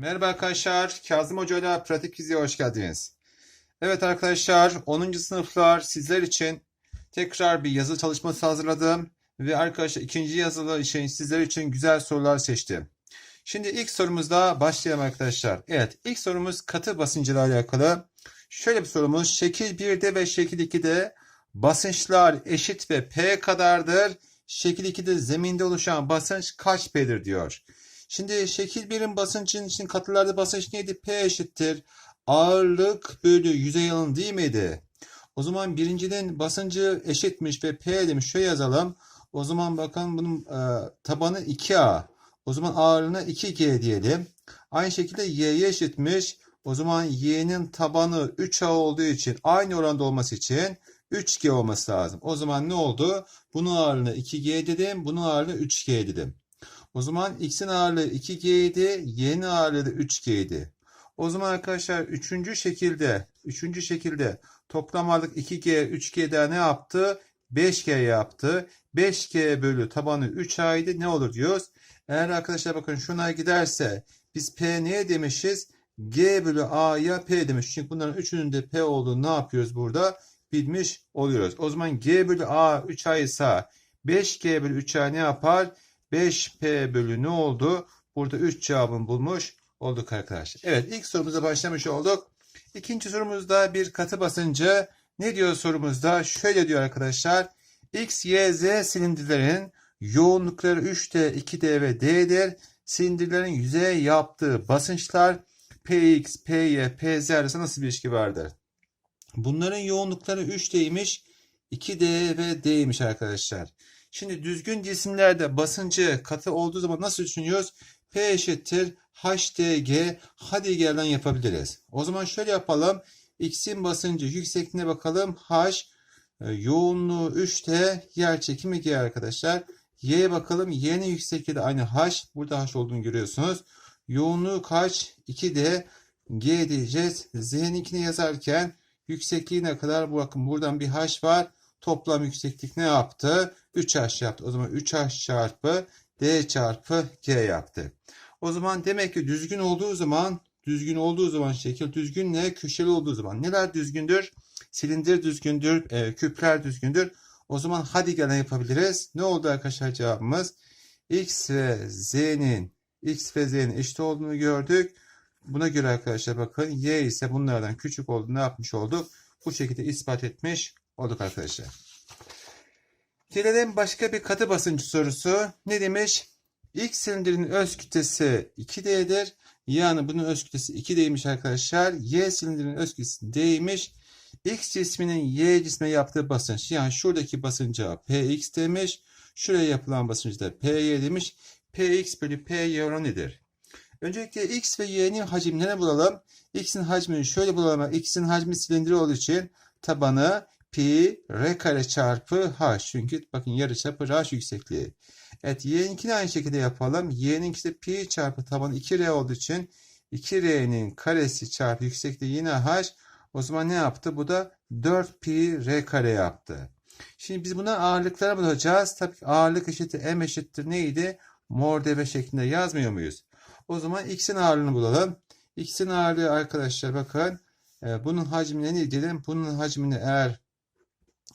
Merhaba arkadaşlar, Kazım Hoca ile Pratik Fiziğe hoş geldiniz. Evet arkadaşlar, 10. sınıflar sizler için tekrar bir yazılı çalışması hazırladım. Ve arkadaşlar ikinci yazılı için sizler için güzel sorular seçtim. Şimdi ilk sorumuzda başlayalım arkadaşlar. Evet, ilk sorumuz katı basıncıyla alakalı. Şöyle bir sorumuz, şekil 1'de ve şekil 2'de basınçlar eşit ve P kadardır. Şekil 2'de zeminde oluşan basınç kaç P'dir diyor. Şimdi şekil 1'in basıncın için katılarda basınç neydi? P eşittir. Ağırlık bölü yüzey alanı değil miydi? O zaman birincinin basıncı eşitmiş ve P demiş. Şöyle yazalım. O zaman bakın bunun e, tabanı 2A. O zaman ağırlığına 2G diyelim. Aynı şekilde Y'ye eşitmiş. O zaman Y'nin tabanı 3A olduğu için aynı oranda olması için 3G olması lazım. O zaman ne oldu? Bunun ağırlığına 2G dedim. Bunun ağırlığına 3G dedim. O zaman x'in ağırlığı 2g idi, y'nin ağırlığı da 3g idi. O zaman arkadaşlar üçüncü şekilde, üçüncü şekilde toplam ağırlık 2g, 3g'de ne yaptı? 5g yaptı. 5g bölü tabanı 3a idi. Ne olur diyoruz? Eğer arkadaşlar bakın şuna giderse biz p neye demişiz? g bölü a'ya p demiş. Çünkü bunların üçünün de p olduğunu ne yapıyoruz burada? Bilmiş oluyoruz. O zaman g bölü a 3a ise 5g bölü 3a ne yapar? 5P bölü ne oldu? Burada 3 cevabını bulmuş olduk arkadaşlar. Evet ilk sorumuza başlamış olduk. İkinci sorumuzda bir katı basıncı. Ne diyor sorumuzda? Şöyle diyor arkadaşlar. X, Y, Z silindirlerin yoğunlukları 3D, 2D ve D'dir. Silindirlerin yüzeye yaptığı basınçlar Px, Py, Pz arasında nasıl bir ilişki vardır? Bunların yoğunlukları 3D'ymiş, 2D ve D'ymiş arkadaşlar. Şimdi düzgün cisimlerde basıncı katı olduğu zaman nasıl düşünüyoruz? P eşittir HDG HDG'den yapabiliriz. O zaman şöyle yapalım. X'in basıncı yüksekliğine bakalım. H e, yoğunluğu 3T yer çekimi G arkadaşlar. Y'ye bakalım. Y'nin yüksekliği de aynı H. Burada H olduğunu görüyorsunuz. Yoğunluğu kaç? 2D G diyeceğiz. Z'ninkini yazarken yüksekliğine kadar bakın buradan bir H var. Toplam yükseklik ne yaptı? 3H yaptı. O zaman 3H çarpı D çarpı G yaptı. O zaman demek ki düzgün olduğu zaman düzgün olduğu zaman şekil düzgün ne? Köşeli olduğu zaman. Neler düzgündür? Silindir düzgündür. E, küpler düzgündür. O zaman hadi gelen yapabiliriz. Ne oldu arkadaşlar cevabımız? X ve Z'nin X ve Z'nin eşit olduğunu gördük. Buna göre arkadaşlar bakın Y ise bunlardan küçük olduğunu ne yapmış olduk? Bu şekilde ispat etmiş olduk arkadaşlar. Gelelim başka bir katı basıncı sorusu. Ne demiş? X silindirinin öz kütlesi 2D'dir. Yani bunun öz kütlesi 2D'ymiş arkadaşlar. Y silindirinin öz kütlesi D'ymiş. X cisminin Y cisme yaptığı basınç. Yani şuradaki basınca Px demiş. Şuraya yapılan basıncı da Py demiş. Px bölü Py oranı nedir? Öncelikle X ve Y'nin hacimlerini bulalım. X'in hacmini şöyle bulalım. X'in hacmi silindiri olduğu için tabanı pi r kare çarpı h. Çünkü bakın yarıçapı h yüksekliği. Evet y'ninkini aynı şekilde yapalım. Y'ninki de pi çarpı taban 2r olduğu için 2r'nin karesi çarpı yüksekliği yine h. O zaman ne yaptı? Bu da 4 pi r kare yaptı. Şimdi biz buna ağırlıklara bulacağız. Tabii ki ağırlık eşittir m eşittir neydi? Mor deve şeklinde yazmıyor muyuz? O zaman x'in ağırlığını bulalım. x'in ağırlığı arkadaşlar bakın. E, bunun hacmine ne diyelim? Bunun hacmini eğer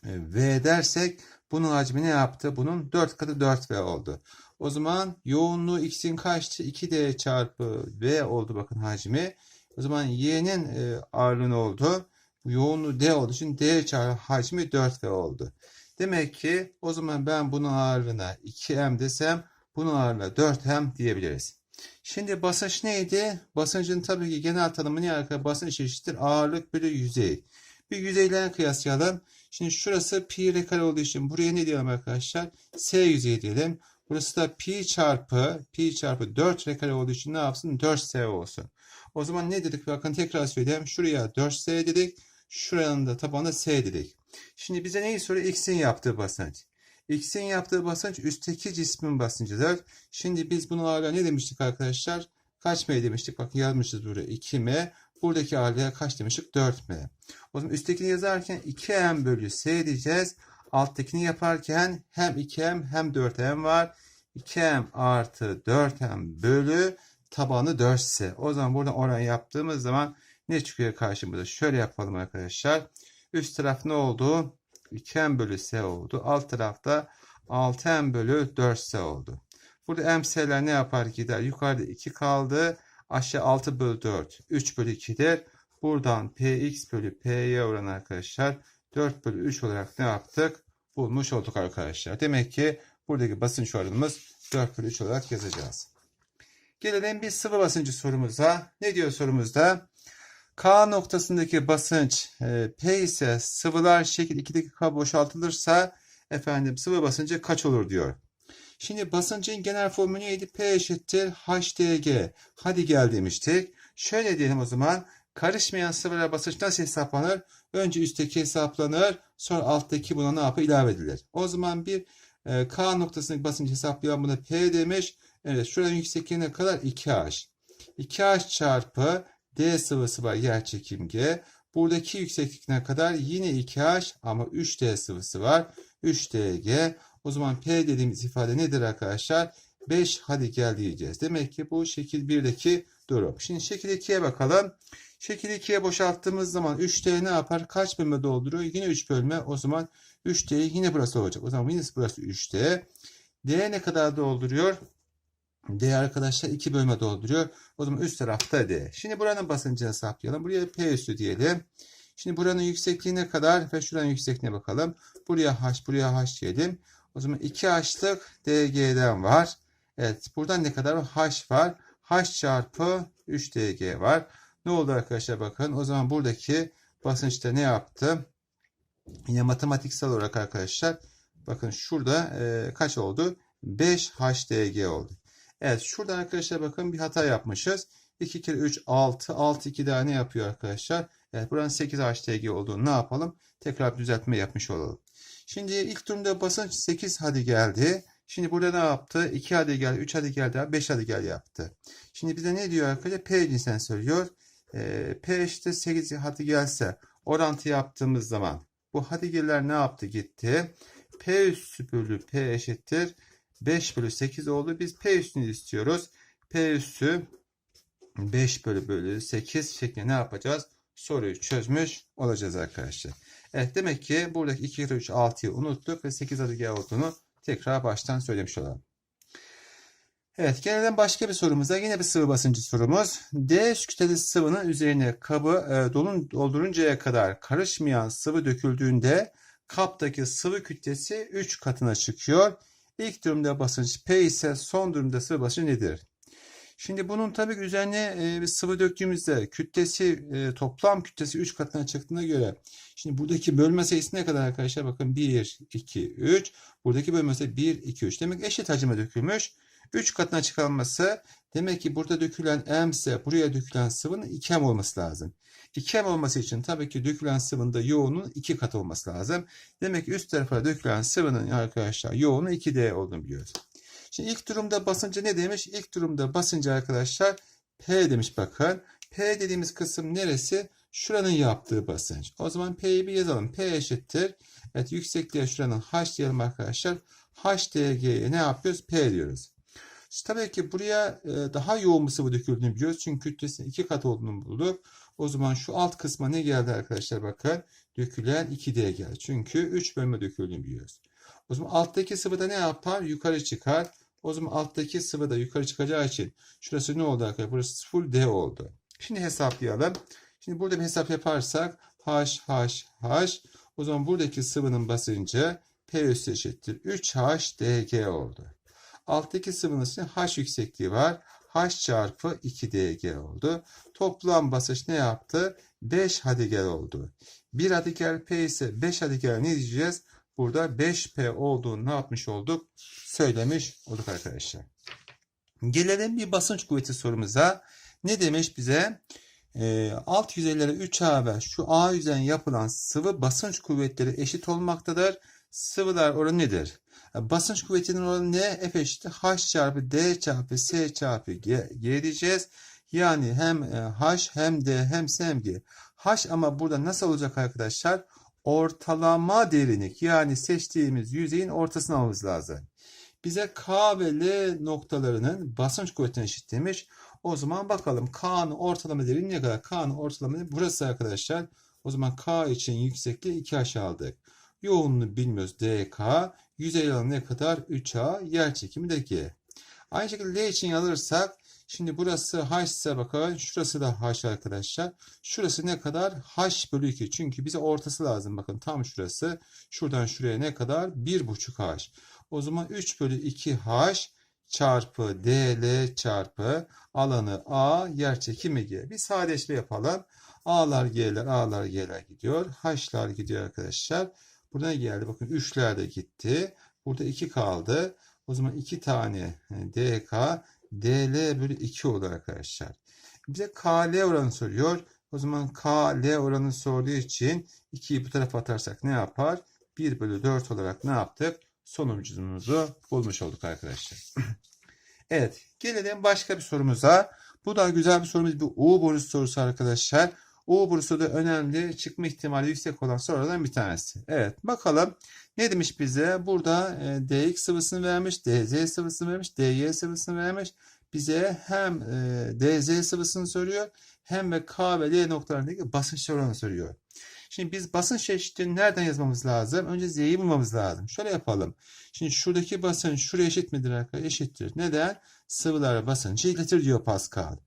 V dersek bunun hacmi ne yaptı? Bunun 4 katı 4V oldu. O zaman yoğunluğu X'in kaçtı? 2D çarpı V oldu bakın hacmi. O zaman Y'nin e, ağırlığı ne oldu? Yoğunluğu D olduğu için D çarpı hacmi 4V oldu. Demek ki o zaman ben bunun ağırlığına 2M desem bunun ağırlığına 4M diyebiliriz. Şimdi basınç neydi? Basıncın tabii ki genel tanımı ne arkadaşlar? Basınç eşittir ağırlık bölü yüzey. Bir yüzeylerine kıyaslayalım. Şimdi şurası pi r kare olduğu için buraya ne diyelim arkadaşlar? S yüzeyi diyelim. Burası da pi çarpı pi çarpı 4 r kare olduğu için ne yapsın? 4s olsun. O zaman ne dedik? Bakın tekrar söyleyeyim. Şuraya 4s dedik. Şuranın da tabanı s dedik. Şimdi bize neyi soruyor? X'in yaptığı basınç. X'in yaptığı basınç üstteki cismin basıncıdır. Şimdi biz bunu hala ne demiştik arkadaşlar? Kaç m demiştik? Bakın yazmışız buraya 2m. Buradaki ağırlığa kaç demiştik? 4m. O zaman üsttekini yazarken 2m bölü s diyeceğiz. Alttakini yaparken hem 2m hem 4m var. 2m artı 4m bölü tabanı 4 ise o zaman buradan oran yaptığımız zaman ne çıkıyor karşımıza? Şöyle yapalım arkadaşlar. Üst taraf ne oldu? 2m bölü s oldu. Alt tarafta 6m bölü 4s oldu. Burada m's'ler ne yapar gider? Yukarıda 2 kaldı. Aşağı 6 bölü 4. 3 bölü 2'dir. Buradan px bölü py oranı arkadaşlar 4 bölü 3 olarak ne yaptık? Bulmuş olduk arkadaşlar. Demek ki buradaki basınç oranımız 4 bölü 3 olarak yazacağız. Gelelim bir sıvı basıncı sorumuza. Ne diyor sorumuzda? K noktasındaki basınç e, P ise sıvılar şekil 2'deki K boşaltılırsa efendim sıvı basıncı kaç olur diyor. Şimdi basıncın genel formülü neydi? P eşittir HDG. Hadi gel demiştik. Şöyle diyelim o zaman. Karışmayan sıvılara basınç nasıl hesaplanır? Önce üstteki hesaplanır. Sonra alttaki buna ne yapı ilave edilir. O zaman bir e, K noktasındaki basıncı hesaplayan buna P demiş. Evet şuranın yüksekliğine kadar 2H. 2H çarpı D sıvısı var yer çekim G. Buradaki yüksekliğine kadar yine 2H ama 3D sıvısı var. 3DG. O zaman P dediğimiz ifade nedir arkadaşlar? 5 hadi gel diyeceğiz. Demek ki bu şekil 1'deki durum. Şimdi şekil 2'ye bakalım. Şekil 2'ye boşalttığımız zaman 3D ne yapar? Kaç bölme dolduruyor? Yine 3 bölme. O zaman 3D yine burası olacak. O zaman yine burası 3D. D ne kadar dolduruyor? D arkadaşlar 2 bölme dolduruyor. O zaman üst tarafta D. Şimdi buranın basıncını hesaplayalım. Buraya P üstü diyelim. Şimdi buranın yüksekliğine kadar ve şuranın yüksekliğine bakalım. Buraya H, buraya H diyelim. O zaman 2H'lık DG'den var. Evet buradan ne kadar var? H var. H çarpı 3DG var. Ne oldu arkadaşlar bakın. O zaman buradaki basınçta ne yaptı? Yine matematiksel olarak arkadaşlar bakın şurada e, kaç oldu? 5 HDG oldu. Evet şuradan arkadaşlar bakın bir hata yapmışız. 2 kere 3 6. 6 2 daha ne yapıyor arkadaşlar? Evet buranın 8 HDG olduğunu ne yapalım? Tekrar düzeltme yapmış olalım. Şimdi ilk durumda basınç 8 hadi geldi. Şimdi burada ne yaptı? 2 hadi geldi, 3 hadi geldi, 5 hadi gel yaptı. Şimdi bize ne diyor arkadaşlar? P cinsen söylüyor. E, P eşittir 8 hadi gelse orantı yaptığımız zaman bu hadi geller ne yaptı? Gitti. P üssü bölü P eşittir 5 bölü 8 oldu. Biz P üstünü istiyoruz. P üssü 5 bölü bölü 8 şeklinde ne yapacağız? Soruyu çözmüş olacağız arkadaşlar. Evet demek ki buradaki 2 kere 3 6'yı unuttuk ve 8 adı gel olduğunu tekrar baştan söylemiş olalım. Evet gelelim başka bir sorumuza. Yine bir sıvı basıncı sorumuz. D kütleli sıvının üzerine kabı e, dolun, dolduruncaya kadar karışmayan sıvı döküldüğünde kaptaki sıvı kütlesi 3 katına çıkıyor. İlk durumda basınç P ise son durumda sıvı basıncı nedir? Şimdi bunun tabii üzerine e, bir sıvı döktüğümüzde kütlesi e, toplam kütlesi 3 katına çıktığına göre şimdi buradaki bölme sayısı ne kadar arkadaşlar? Bakın 1, 2, 3. Buradaki bölme sayısı 1, 2, 3. Demek eşit hacime dökülmüş. 3 katına çıkarılması demek ki burada dökülen M ise buraya dökülen sıvının 2M olması lazım. 2M olması için tabii ki dökülen sıvının da yoğunluğun 2 katı olması lazım. Demek ki üst tarafa dökülen sıvının arkadaşlar yoğunluğu 2D olduğunu biliyoruz. Şimdi ilk durumda basıncı ne demiş? İlk durumda basıncı arkadaşlar P demiş bakın. P dediğimiz kısım neresi? Şuranın yaptığı basınç. O zaman P'yi bir yazalım. P eşittir. Evet yüksekliğe şuranın H diyelim arkadaşlar. HDG'ye ne yapıyoruz? P diyoruz. İşte tabii ki buraya daha yoğun bir sıvı döküldüğünü biliyoruz. Çünkü kütlesinin iki kat olduğunu bulduk. O zaman şu alt kısma ne geldi arkadaşlar bakın. Dökülen 2D geldi. Çünkü 3 bölme döküldüğünü biliyoruz. O zaman alttaki sıvı da ne yapar? Yukarı çıkar. O zaman alttaki sıvı da yukarı çıkacağı için şurası ne oldu arkadaşlar? Burası full D oldu. Şimdi hesaplayalım. Şimdi burada bir hesap yaparsak H, H, H. O zaman buradaki sıvının basıncı P üssü eşittir. 3H DG oldu. Alttaki sıvının için H yüksekliği var. H çarpı 2DG oldu. Toplam basınç ne yaptı? 5 hadiger oldu. 1 hadiger P ise 5 hadiger ne diyeceğiz? Burada 5P olduğunu ne yapmış olduk? Söylemiş olduk arkadaşlar. Gelelim bir basınç kuvveti sorumuza. Ne demiş bize? E, alt yüzeylere 3A ve şu A yüzeyen yapılan sıvı basınç kuvvetleri eşit olmaktadır. Sıvılar oranı nedir? Basınç kuvvetinin oranı ne? F eşittir H çarpı D çarpı S çarpı G, G diyeceğiz. Yani hem H hem D hem S hem G. H ama burada nasıl olacak arkadaşlar? Ortalama derinlik yani seçtiğimiz yüzeyin ortasını almamız lazım. Bize K ve L noktalarının basınç kuvvetini eşitlemiş. O zaman bakalım K'nın ortalama değeri ne kadar? K'nın ortalama değeri burası arkadaşlar. O zaman K için yüksekliği 2H aldık. Yoğunluğu bilmiyoruz DK. Yüzey alanı ne kadar? 3A. Yer çekimi de G. Aynı şekilde L için alırsak şimdi burası H ise bakın şurası da H arkadaşlar. Şurası ne kadar? H bölü 2. Çünkü bize ortası lazım. Bakın tam şurası. Şuradan şuraya ne kadar? 1,5 H. O zaman 3 bölü 2 H çarpı DL çarpı alanı A yer çekimi G. Bir sadeleşme yapalım. A'lar G'ler A'lar G'ler gidiyor. H'lar gidiyor arkadaşlar. Burada ne geldi? Bakın 3'ler de gitti. Burada 2 kaldı. O zaman 2 tane DK DL bölü 2 olur arkadaşlar. Bize KL oranı soruyor. O zaman KL oranı sorduğu için 2'yi bu tarafa atarsak ne yapar? 1 bölü 4 olarak ne yaptık? Sonucumuzu bulmuş olduk arkadaşlar. evet. Gelelim başka bir sorumuza. Bu da güzel bir sorumuz. Bir U borusu sorusu arkadaşlar. U borusu da önemli. Çıkma ihtimali yüksek olan sorulardan bir tanesi. Evet. Bakalım. Ne demiş bize? Burada e, dx sıvısını vermiş. dz sıvısını vermiş. dy sıvısını vermiş. Bize hem e, dz sıvısını soruyor. Hem de K ve L noktalarındaki basınç oranı soruyor. Şimdi biz basınç eşitliğini nereden yazmamız lazım? Önce Z'yi bulmamız lazım. Şöyle yapalım. Şimdi şuradaki basınç şuraya eşit midir arkadaşlar? Eşittir. Neden? Sıvılar basıncı iletir diyor Pascal.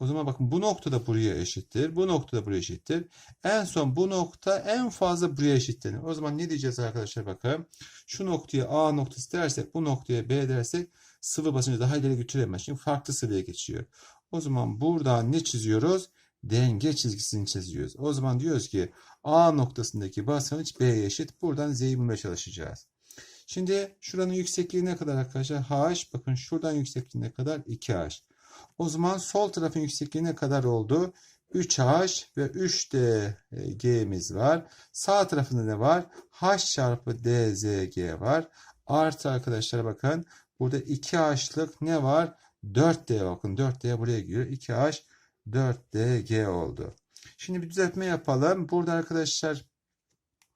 O zaman bakın bu nokta da buraya eşittir. Bu nokta da buraya eşittir. En son bu nokta en fazla buraya eşitlenir. O zaman ne diyeceğiz arkadaşlar bakın. Şu noktaya A noktası dersek bu noktaya B dersek sıvı basıncı daha ileri götüremez. Çünkü farklı sıvıya geçiyor. O zaman buradan ne çiziyoruz? Denge çizgisini çiziyoruz. O zaman diyoruz ki A noktasındaki basınç B'ye eşit. Buradan Z'yi bulmaya çalışacağız. Şimdi şuranın yüksekliği ne kadar arkadaşlar? H. Bakın şuradan yüksekliği ne kadar? 2H. O zaman sol tarafın yüksekliği ne kadar oldu? 3H ve 3DG'miz var. Sağ tarafında ne var? H çarpı DZG var. Artı arkadaşlar bakın. Burada 2H'lık ne var? 4D bakın. 4D buraya giriyor. 2H 4DG oldu. Şimdi bir düzeltme yapalım. Burada arkadaşlar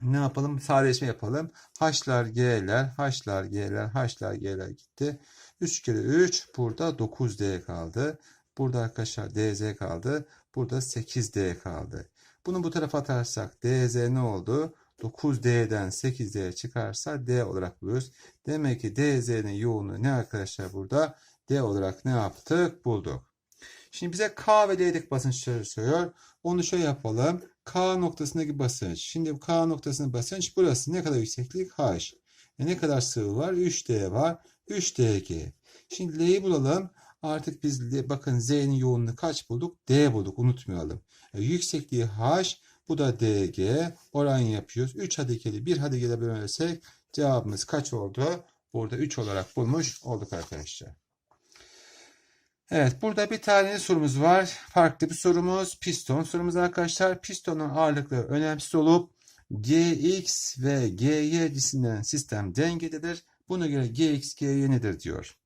ne yapalım? Sadeleşme yapalım. H'lar G'ler, H'lar G'ler, H'lar G'ler gitti. 3 kere 3 burada 9D kaldı. Burada arkadaşlar DZ kaldı. Burada 8D kaldı. Bunu bu tarafa atarsak DZ ne oldu? 9D'den 8D çıkarsa D olarak buluyoruz. Demek ki DZ'nin yoğunluğu ne arkadaşlar burada? D olarak ne yaptık? Bulduk. Şimdi bize K ve L'deki basınçları soruyor. Onu şöyle yapalım. K noktasındaki basınç. Şimdi K noktasındaki basınç burası. Ne kadar yükseklik? H. E ne kadar sıvı var? 3D var. 3DG. Şimdi L'yi bulalım. Artık biz bakın Z'nin yoğunluğu kaç bulduk? D bulduk. Unutmayalım. E, yüksekliği H. Bu da DG. Oran yapıyoruz. 3 hadikeli 1 hadikele bölersek cevabımız kaç oldu? Burada 3 olarak bulmuş olduk arkadaşlar. Evet burada bir tane sorumuz var. Farklı bir sorumuz. Piston sorumuz arkadaşlar. Pistonun ağırlıkları önemsiz olup Gx ve Gy cisimlerin sistem dengededir. Buna göre Gx, Gy nedir diyor.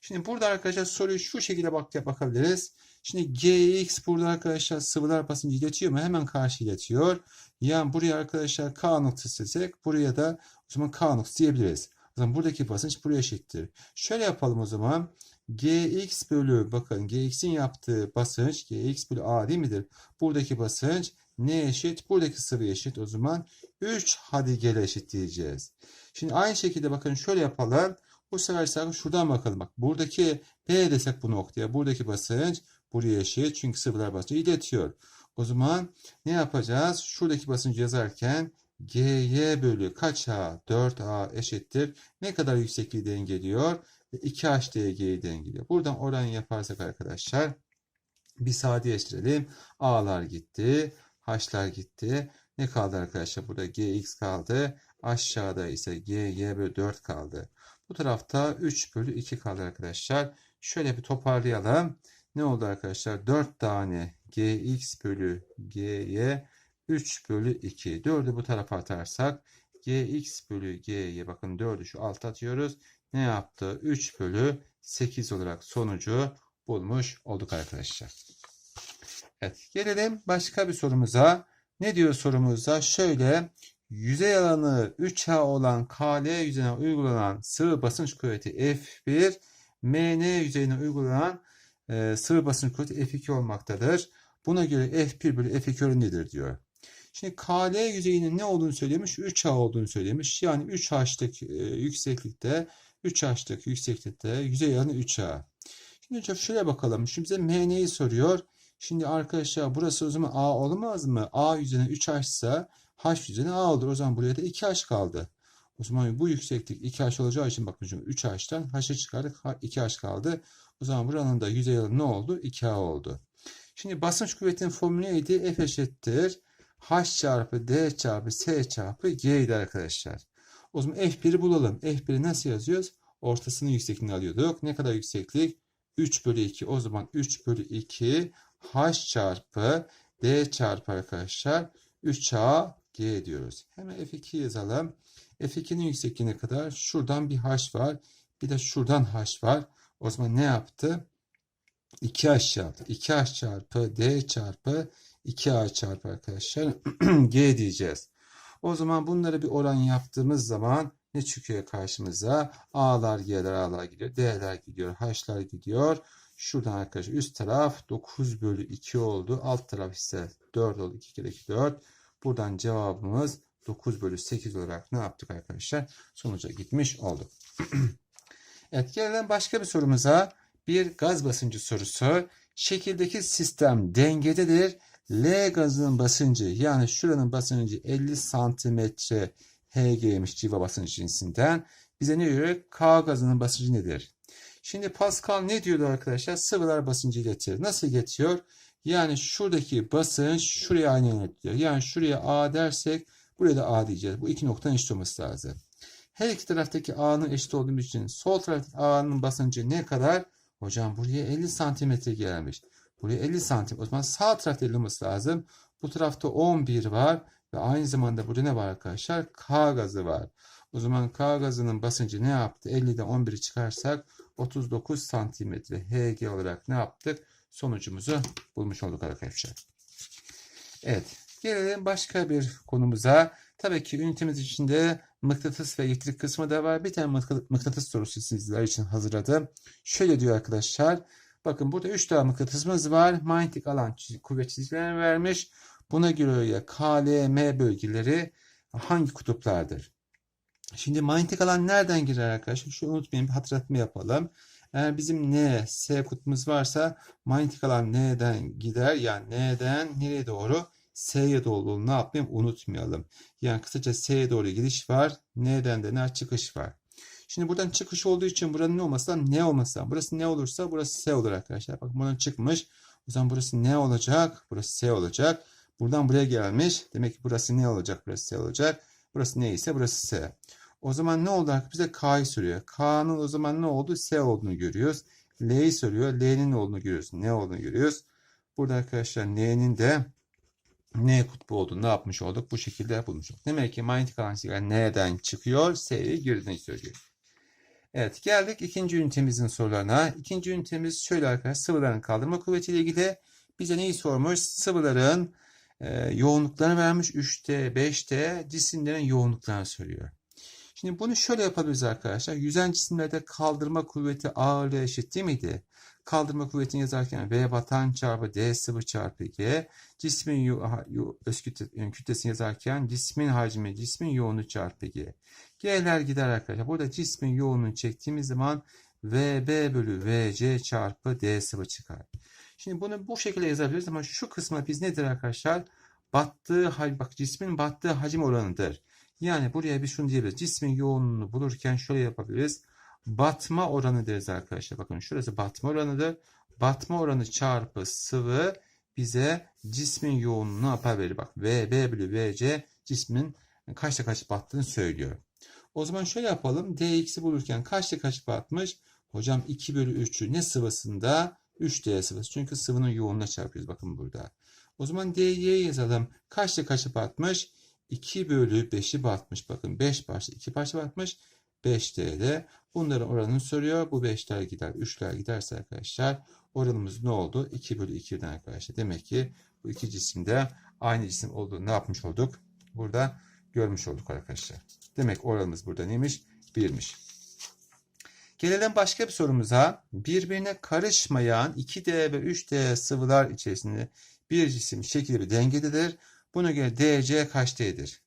Şimdi burada arkadaşlar soruyu şu şekilde bak bakabiliriz. Şimdi Gx burada arkadaşlar sıvılar basıncı iletiyor mu? Hemen karşı iletiyor. Yani buraya arkadaşlar K noktası desek buraya da o zaman K noktası diyebiliriz. O zaman buradaki basınç buraya eşittir. Şöyle yapalım o zaman. Gx bölü bakın Gx'in yaptığı basınç Gx bölü A değil midir? Buradaki basınç ne eşit? Buradaki sıvı eşit. O zaman 3 hadi gel eşit diyeceğiz. Şimdi aynı şekilde bakın şöyle yapalım. Bu sefer şuradan bakalım. Bak buradaki P desek bu noktaya. Buradaki basınç buraya eşit. Çünkü sıvılar basıncı iletiyor. O zaman ne yapacağız? Şuradaki basıncı yazarken Gy bölü kaç A? 4A eşittir. Ne kadar yüksekliği dengeliyor? 2HDG'yi dengeliyor. Buradan oran yaparsak arkadaşlar bir sadeleştirelim. A'lar gitti. H'lar gitti. Ne kaldı arkadaşlar? Burada Gx kaldı. Aşağıda ise Gy bölü 4 kaldı. Bu tarafta 3 bölü 2 kaldı arkadaşlar. Şöyle bir toparlayalım. Ne oldu arkadaşlar? 4 tane Gx bölü Gy 3 bölü 2. 4'ü bu tarafa atarsak Gx bölü Gy bakın 4'ü şu alta atıyoruz. Ne yaptı? 3 bölü 8 olarak sonucu bulmuş olduk arkadaşlar. Evet gelelim başka bir sorumuza. Ne diyor sorumuzda? Şöyle yüzey alanı 3H olan KL yüzeyine uygulanan sıvı basınç kuvveti F1 MN yüzeyine uygulanan e, sıvı basınç kuvveti F2 olmaktadır. Buna göre F1 bölü F2 oranı nedir diyor. Şimdi KL yüzeyinin ne olduğunu söylemiş? 3H olduğunu söylemiş. Yani 3H'lık e, yükseklikte 3H'lık yükseklikte yüzey alanı 3H. Şimdi hocam şöyle bakalım. Şimdi bize MN'yi soruyor. Şimdi arkadaşlar burası o zaman A olamaz mı? A yüzeyine 3H ise H yüzeyine A olur. O zaman buraya da 2H kaldı. O zaman bu yükseklik 2H olacağı için bakın şimdi 3H'tan H'a çıkardık. 2H kaldı. O zaman buranın da yüzey alanı ne oldu? 2H oldu. Şimdi basınç kuvvetinin formülü neydi? F eşittir. H çarpı D çarpı S çarpı G arkadaşlar. O zaman F1'i bulalım. F1'i nasıl yazıyoruz? Ortasının yüksekliğini alıyorduk. Ne kadar yükseklik? 3 bölü 2. O zaman 3 bölü 2 H çarpı D çarpı arkadaşlar 3A G diyoruz. Hemen F2 yazalım. F2'nin yüksekliği ne kadar? Şuradan bir H var. Bir de şuradan H var. O zaman ne yaptı? 2H yaptı. 2H çarpı D çarpı 2A çarpı arkadaşlar G diyeceğiz. O zaman bunları bir oran yaptığımız zaman ne çıkıyor karşımıza? A'lar G'ler A'lar gidiyor. D'ler gidiyor. H'lar gidiyor. Şuradan arkadaşlar üst taraf 9 bölü 2 oldu. Alt taraf ise 4 oldu. 2 kere 2 4. Buradan cevabımız 9 bölü 8 olarak ne yaptık arkadaşlar? Sonuca gitmiş olduk. evet gelelim başka bir sorumuza. Bir gaz basıncı sorusu. Şekildeki sistem dengededir. L gazının basıncı yani şuranın basıncı 50 santimetre Hg'ymiş civa basıncı cinsinden. Bize ne diyor? K gazının basıncı nedir? Şimdi Pascal ne diyordu arkadaşlar? Sıvılar basıncı iletiyor. Nasıl iletiyor? Yani şuradaki basınç şuraya aynı iletiyor. Yani şuraya A dersek buraya da A diyeceğiz. Bu iki noktanın eşit olması lazım. Her iki taraftaki A'nın eşit olduğu için sol taraftaki A'nın basıncı ne kadar? Hocam buraya 50 santimetre gelmiş. Buraya 50 santim. O zaman sağ tarafta 50 olması lazım. Bu tarafta 11 var. Ve aynı zamanda burada ne var arkadaşlar? K gazı var. O zaman K gazının basıncı ne yaptı? 50'den 11'i çıkarsak 39 santimetre Hg olarak ne yaptık? Sonucumuzu bulmuş olduk arkadaşlar. Evet. Gelelim başka bir konumuza. Tabii ki ünitemiz içinde mıknatıs ve elektrik kısmı da var. Bir tane mıknatıs sorusu sizler için hazırladım. Şöyle diyor arkadaşlar. Bakın burada 3 tane mıknatısımız var. Manyetik alan kuvvet çizgilerini vermiş. Buna göre K, L, M bölgeleri hangi kutuplardır? Şimdi manyetik alan nereden girer arkadaşlar? Şu unutmayın bir hatırlatma yapalım. Eğer bizim N, S kutbumuz varsa manyetik alan N'den gider. Yani N'den nereye doğru? S'ye doğru ne yapmayalım unutmayalım. Yani kısaca S'ye doğru gidiş var. N'den de ne çıkış var. Şimdi buradan çıkış olduğu için buranın ne olması lazım? Ne olması lazım? Burası ne olursa burası S olur arkadaşlar. Bakın buradan çıkmış. O zaman burası ne olacak? Burası S olacak. Buradan buraya gelmiş. Demek ki burası ne olacak? Burası S olacak. Burası ne ise burası S. O zaman ne oldu? Bize K'yı soruyor. K'nın o zaman ne oldu? S olduğunu görüyoruz. L'yi soruyor. L'nin ne olduğunu görüyoruz. Ne olduğunu görüyoruz. Burada arkadaşlar N'nin de N kutbu olduğunu ne yapmış olduk? Bu şekilde bulmuş olduk. Demek ki manyetik alan sigara N'den çıkıyor. S'ye girdiğini söylüyor. Evet geldik ikinci ünitemizin sorularına. İkinci ünitemiz şöyle arkadaşlar. Sıvıların kaldırma kuvvetiyle ilgili. Bize neyi sormuş? Sıvıların e, yoğunluklarını vermiş. 3'te 5'te cisimlerin yoğunluklarını soruyor. Şimdi bunu şöyle yapabiliriz arkadaşlar. Yüzen cisimlerde kaldırma kuvveti ağırlığı eşit değil miydi? Kaldırma kuvvetini yazarken V batan çarpı D sıvı çarpı G. Cismin öz kütlesini yazarken cismin hacmi, cismin yoğunluğu çarpı G. G'ler gider arkadaşlar. Burada cismin yoğunluğunu çektiğimiz zaman VB bölü VC çarpı D sıvı çıkar. Şimdi bunu bu şekilde yazabiliriz ama şu kısma biz nedir arkadaşlar? Battığı, bak cismin battığı hacim oranıdır. Yani buraya bir şunu diyebiliriz. Cismin yoğunluğunu bulurken şöyle yapabiliriz. Batma oranı deriz arkadaşlar. Bakın şurası batma oranıdır. Batma oranı çarpı sıvı bize cismin yoğunluğunu yapar verir. Bak VB bölü VC cismin kaçta kaç battığını söylüyor. O zaman şöyle yapalım. dx'i bulurken kaçta kaç batmış? Hocam 2 bölü 3'ü ne sıvısında? 3D sıvısı. Çünkü sıvının yoğunluğuna çarpıyoruz. Bakın burada. O zaman dy yazalım. Kaçta kaçı batmış? 2 bölü 5'i batmış. Bakın 5 parça 2 parça batmış. 5 D'de. Bunların oranını soruyor. Bu 5'ler gider. 3'ler giderse arkadaşlar oranımız ne oldu? 2 bölü 2'den arkadaşlar. Demek ki bu iki cisimde aynı cisim olduğunu ne yapmış olduk? Burada görmüş olduk arkadaşlar. Demek oranımız burada neymiş? 1'miş. Gelelim başka bir sorumuza. Birbirine karışmayan 2D ve 3D sıvılar içerisinde bir cisim şekli bir dengededir. Buna göre DC kaç D'dir?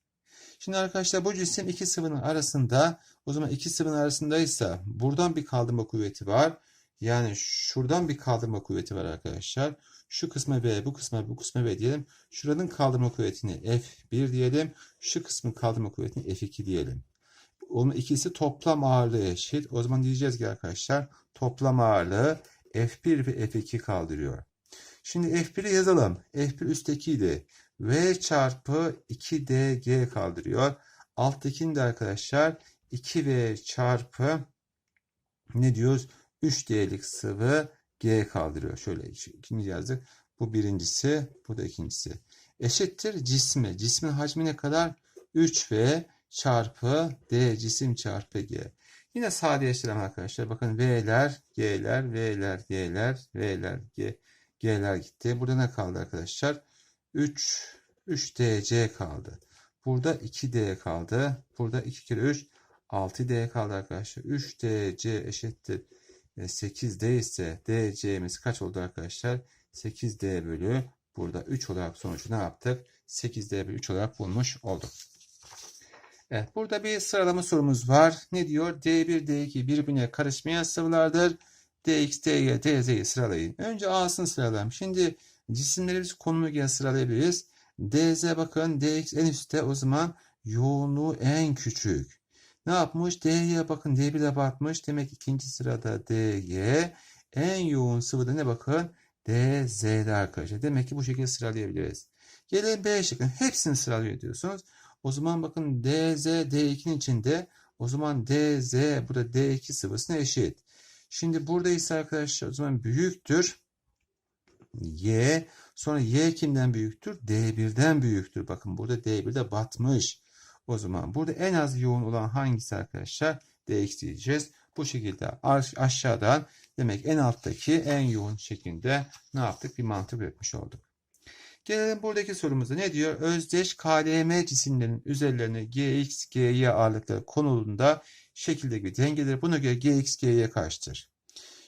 Şimdi arkadaşlar bu cisim iki sıvının arasında o zaman iki sıvının arasındaysa buradan bir kaldırma kuvveti var. Yani şuradan bir kaldırma kuvveti var arkadaşlar. Şu kısma B, bu kısma bu kısma B diyelim. Şuranın kaldırma kuvvetini F1 diyelim. Şu kısmın kaldırma kuvvetini F2 diyelim. Onun ikisi toplam ağırlığı eşit. O zaman diyeceğiz ki arkadaşlar toplam ağırlığı F1 ve F2 kaldırıyor. Şimdi F1'i yazalım. F1 üsttekiydi. V çarpı 2DG kaldırıyor. Alttakini de arkadaşlar 2V çarpı ne diyoruz? 3D'lik sıvı G kaldırıyor. Şöyle ikinci yazdık. Bu birincisi, bu da ikincisi. Eşittir cismi. Cismin hacmi ne kadar? 3V çarpı D cisim çarpı G. Yine sadeleştirelim arkadaşlar. Bakın V'ler, G'ler, V'ler, G'ler, V'ler, G, G'ler gitti. Burada ne kaldı arkadaşlar? 3, 3DC kaldı. Burada 2D kaldı. Burada 2 kere 3, 6D kaldı arkadaşlar. 3DC eşittir 8D ise DC'miz kaç oldu arkadaşlar? 8D bölü burada 3 olarak sonucu ne yaptık? 8D bölü 3 olarak bulmuş olduk. Evet burada bir sıralama sorumuz var. Ne diyor? D1, D2 birbirine karışmayan sıvılardır. DX, DY, DZ'yi sıralayın. Önce A'sını sıralayalım. Şimdi cisimleri biz konumu göre sıralayabiliriz. DZ bakın DX en üstte o zaman yoğunluğu en küçük. Ne yapmış? D'ye bakın D1'e batmış. Demek ikinci sırada DY. En yoğun sıvıda ne bakın? DZ'de arkadaşlar. Demek ki bu şekilde sıralayabiliriz. Gelelim B şıkkına. Hepsini sıralıyor diyorsunuz. O zaman bakın DZ D2'nin içinde. O zaman DZ burada D2 sıvısına eşit. Şimdi burada ise arkadaşlar o zaman büyüktür. Y. Sonra Y kimden büyüktür? D1'den büyüktür. Bakın burada D1'de batmış. O zaman burada en az yoğun olan hangisi arkadaşlar? DX diyeceğiz. Bu şekilde aşağıdan demek en alttaki en yoğun şeklinde ne yaptık? Bir mantık üretmiş olduk. Gelelim buradaki sorumuza ne diyor? Özdeş KLM cisimlerin üzerlerine GX, GY ağırlıkları konulduğunda şekilde bir dengedir. Buna göre GX, GY kaçtır?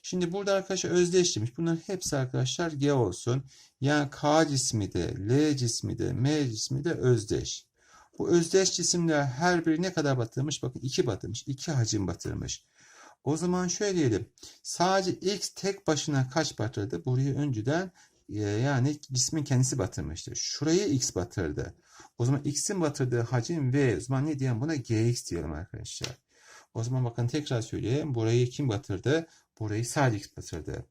Şimdi burada arkadaşlar özdeş demiş. Bunların hepsi arkadaşlar G olsun. Yani K cismi de, L cismi de, M cismi de özdeş. Bu özdeş cisimler her biri ne kadar batırmış? Bakın 2 batırmış. 2 hacim batırmış. O zaman şöyle diyelim. Sadece X tek başına kaç batırdı? Burayı önceden yani cismin kendisi batırmıştır. Şurayı X batırdı. O zaman X'in batırdığı hacim V. O zaman ne diyelim buna GX diyelim arkadaşlar. O zaman bakın tekrar söyleyeyim. Burayı kim batırdı? Burayı sadece X batırdı.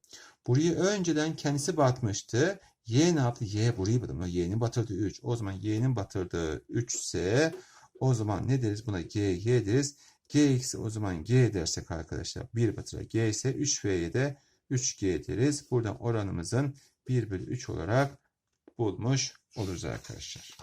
Burayı önceden kendisi batmıştı. Y ne yaptı? Y burayı batırdı. Y'nin batırdığı 3. O zaman Y'nin batırdığı 3 ise o zaman ne deriz? Buna G, Y deriz. Gx o zaman G dersek arkadaşlar 1 batıra G ise 3V'ye de 3G deriz. Buradan oranımızın 1 bölü 3 olarak bulmuş oluruz arkadaşlar.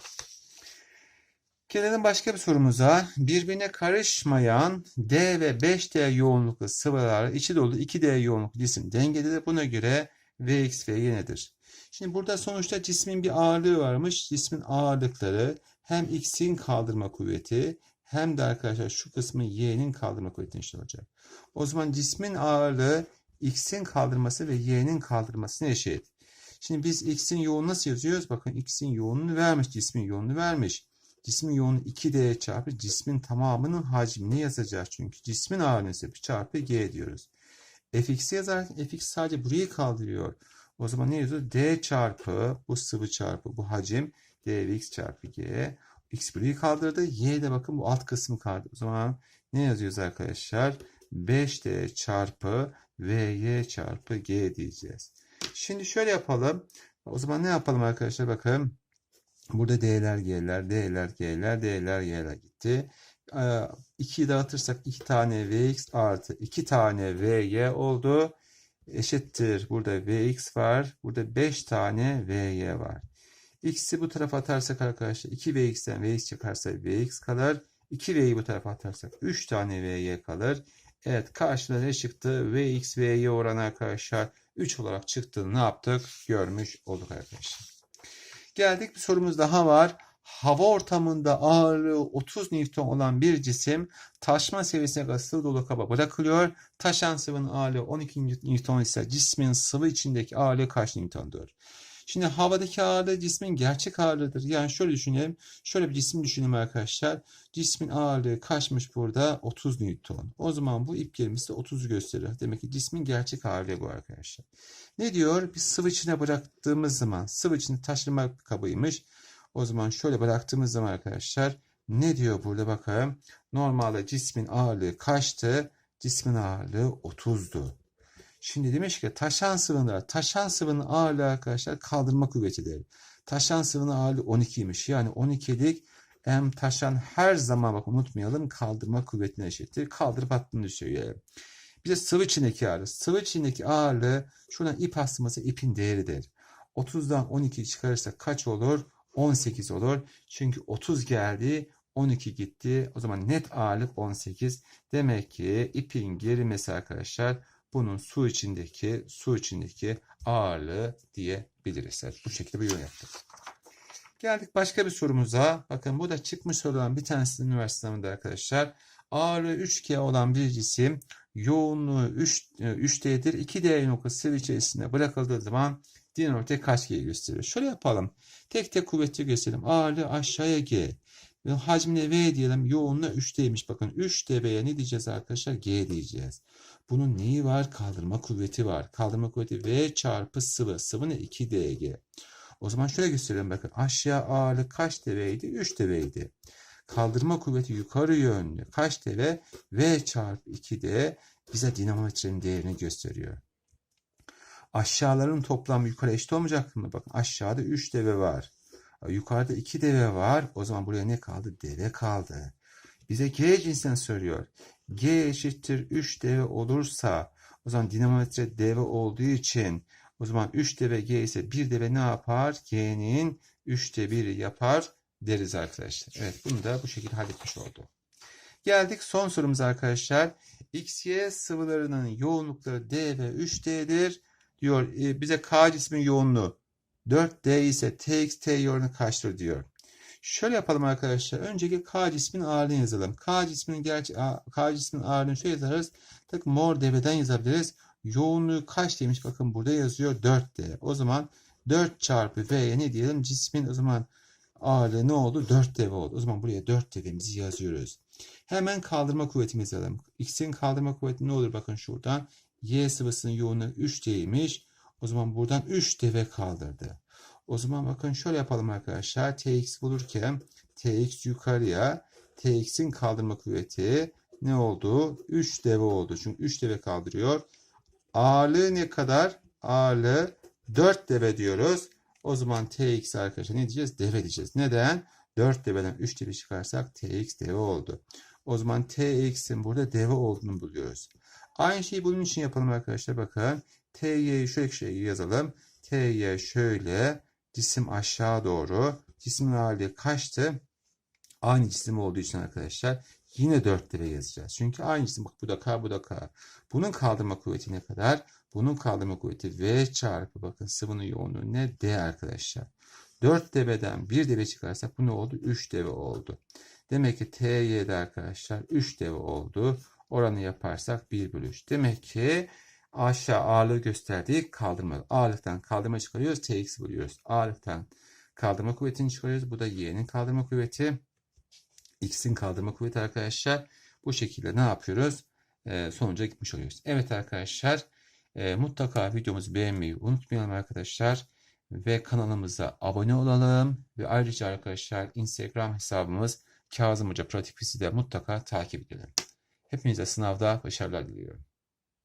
Gelelim başka bir sorumuza. Birbirine karışmayan D ve 5D yoğunluklu sıvılar içi dolu 2D yoğunluklu cisim dengededir. Buna göre Vx ve Y nedir? Şimdi burada sonuçta cismin bir ağırlığı varmış. Cismin ağırlıkları hem X'in kaldırma kuvveti hem de arkadaşlar şu kısmı Y'nin kaldırma kuvvetini işte olacak. O zaman cismin ağırlığı X'in kaldırması ve Y'nin kaldırmasına eşit. Şimdi biz X'in yoğunluğunu nasıl yazıyoruz? Bakın X'in yoğunluğunu vermiş, cismin yoğunluğunu vermiş. Cismin yoğunluğu 2D çarpı cismin tamamının hacmini yazacağız. Çünkü cismin ağırlığı çarpı G diyoruz. Fx'i yazarken Fx sadece burayı kaldırıyor. O zaman ne yazıyor? D çarpı bu sıvı çarpı bu hacim dvx çarpı g. X burayı kaldırdı. Y de bakın bu alt kısmı kaldırdı. O zaman ne yazıyoruz arkadaşlar? 5D çarpı Vy çarpı G diyeceğiz. Şimdi şöyle yapalım. O zaman ne yapalım arkadaşlar? Bakın. Burada D'ler, G'ler, D'ler, G'ler, D'ler, G'ler gitti. 2'yi dağıtırsak 2 tane Vx artı 2 tane Vy oldu. Eşittir. Burada Vx var. Burada 5 tane Vy var. X'i bu tarafa atarsak arkadaşlar 2Vx'ten Vx çıkarsa Vx kalır. 2V'yi bu tarafa atarsak 3 tane Vy kalır. Evet karşıda ne çıktı? Vx, Vy oranı arkadaşlar 3 olarak çıktığını ne yaptık? Görmüş olduk arkadaşlar. Geldik bir sorumuz daha var. Hava ortamında ağırlığı 30 Newton olan bir cisim taşma seviyesine kadar sıvı dolu kaba bırakılıyor. Taşan sıvının ağırlığı 12 Newton ise cismin sıvı içindeki ağırlığı kaç Newton'dur? Şimdi havadaki ağırlığı cismin gerçek ağırlığıdır. Yani şöyle düşünelim. Şöyle bir cisim düşünelim arkadaşlar. Cismin ağırlığı kaçmış burada? 30 Newton. O zaman bu ip gerimisi de 30'u gösteriyor. Demek ki cismin gerçek ağırlığı bu arkadaşlar. Ne diyor? Bir sıvı içine bıraktığımız zaman sıvı içinde taşıma kabıymış. O zaman şöyle bıraktığımız zaman arkadaşlar ne diyor burada bakalım. Normalde cismin ağırlığı kaçtı? Cismin ağırlığı 30'du. Şimdi demiş ki taşan sıvılar, taşan sıvının ağırlığı arkadaşlar kaldırma kuvvetidir. Taşan sıvının ağırlığı 12'ymiş. Yani 12'lik M taşan her zaman bak unutmayalım kaldırma kuvvetine eşittir. Kaldırıp attığını düşünüyor. Bir de sıvı içindeki ağırlığı. Sıvı içindeki ağırlığı şuradan ip asması ipin değeridir. 30'dan 12 çıkarırsak kaç olur? 18 olur. Çünkü 30 geldi, 12 gitti. O zaman net ağırlık 18. Demek ki ipin gerimesi arkadaşlar bunun su içindeki su içindeki ağırlığı diyebiliriz. Evet, bu şekilde bir yorum yaptık. Geldik başka bir sorumuza. Bakın bu da çıkmış sorulan bir tanesi üniversite sınavında arkadaşlar. Ağırlığı 3G olan bir cisim yoğunluğu 3, 3D'dir. 2D noktası içerisinde bırakıldığı zaman dinamite kaç G gösteriyor? Şöyle yapalım. Tek tek kuvveti gösterelim. Ağırlığı aşağıya G. Hacmine V diyelim. Yoğunluğu 3D'ymiş. Bakın 3D'ye ne diyeceğiz arkadaşlar? G diyeceğiz. Bunun neyi var? Kaldırma kuvveti var. Kaldırma kuvveti V çarpı sıvı. Sıvı ne? 2dg. O zaman şöyle gösterelim bakın. Aşağı ağırlık kaç dv'ydi? 3 dv'ydi. Kaldırma kuvveti yukarı yönlü. Kaç dv? V çarpı 2d bize dinamometrenin değerini gösteriyor. Aşağıların toplamı yukarı eşit olmayacak mı? Bakın aşağıda 3 dv var. Yukarıda 2 dv var. O zaman buraya ne kaldı? dv kaldı. Bize G cinsinden soruyor. G eşittir 3 dv olursa o zaman dinamometre dv olduğu için o zaman 3 dv G ise 1 dv ne yapar? G'nin 3'te 1'i yapar deriz arkadaşlar. Evet bunu da bu şekilde halletmiş oldu. Geldik son sorumuza arkadaşlar. X, Y sıvılarının yoğunlukları D ve 3D'dir. Diyor e, bize K cismin yoğunluğu 4D ise TX, T yoğunluğu kaçtır diyor. Şöyle yapalım arkadaşlar. Önceki K cismin ağırlığını yazalım. K cisminin gerçi K cisminin ağırlığını şöyle yazarız. Tık mor deveden yazabiliriz. Yoğunluğu kaç demiş? Bakın burada yazıyor 4D. O zaman 4 çarpı V'ye ne diyelim? Cismin o zaman ağırlığı ne oldu? 4 dev oldu. O zaman buraya 4 devimizi yazıyoruz. Hemen kaldırma kuvvetimizi yazalım. X'in kaldırma kuvveti ne olur? Bakın şuradan. Y sıvısının yoğunluğu 3 D'ymiş. O zaman buradan 3 deve kaldırdı. O zaman bakın şöyle yapalım arkadaşlar. Tx bulurken Tx yukarıya Tx'in kaldırma kuvveti ne oldu? 3 deve oldu. Çünkü 3 deve kaldırıyor. Ağırlığı ne kadar? Ağırlığı 4 deve diyoruz. O zaman Tx arkadaşlar ne diyeceğiz? Deve diyeceğiz. Neden? 4 deveden 3 deve çıkarsak Tx deve oldu. O zaman Tx'in burada deve olduğunu buluyoruz. Aynı şeyi bunun için yapalım arkadaşlar. Bakın. T'yi şöyle şey yazalım. T'ye şöyle cisim aşağı doğru. Cismin ağırlığı kaçtı? Aynı cisim olduğu için arkadaşlar yine 4 lira yazacağız. Çünkü aynı cisim. Bak bu da K, bu da K. Bunun kaldırma kuvveti ne kadar? Bunun kaldırma kuvveti V çarpı bakın sıvının yoğunluğu ne? D arkadaşlar. 4 deveden 1 deve çıkarsak bu ne oldu? 3 deve oldu. Demek ki TY'de arkadaşlar 3 deve oldu. Oranı yaparsak 1 bölü 3. Demek ki aşağı ağırlığı gösterdiği kaldırma. Ağırlıktan kaldırma çıkarıyoruz. Tx buluyoruz. Ağırlıktan kaldırma kuvvetini çıkarıyoruz. Bu da y'nin kaldırma kuvveti. X'in kaldırma kuvveti arkadaşlar. Bu şekilde ne yapıyoruz? Ee, sonuca gitmiş oluyoruz. Evet arkadaşlar. E, mutlaka videomuzu beğenmeyi unutmayalım arkadaşlar. Ve kanalımıza abone olalım. Ve ayrıca arkadaşlar Instagram hesabımız Kazım Hoca Pratik Fizi'de mutlaka takip edelim. Hepinize sınavda başarılar diliyorum.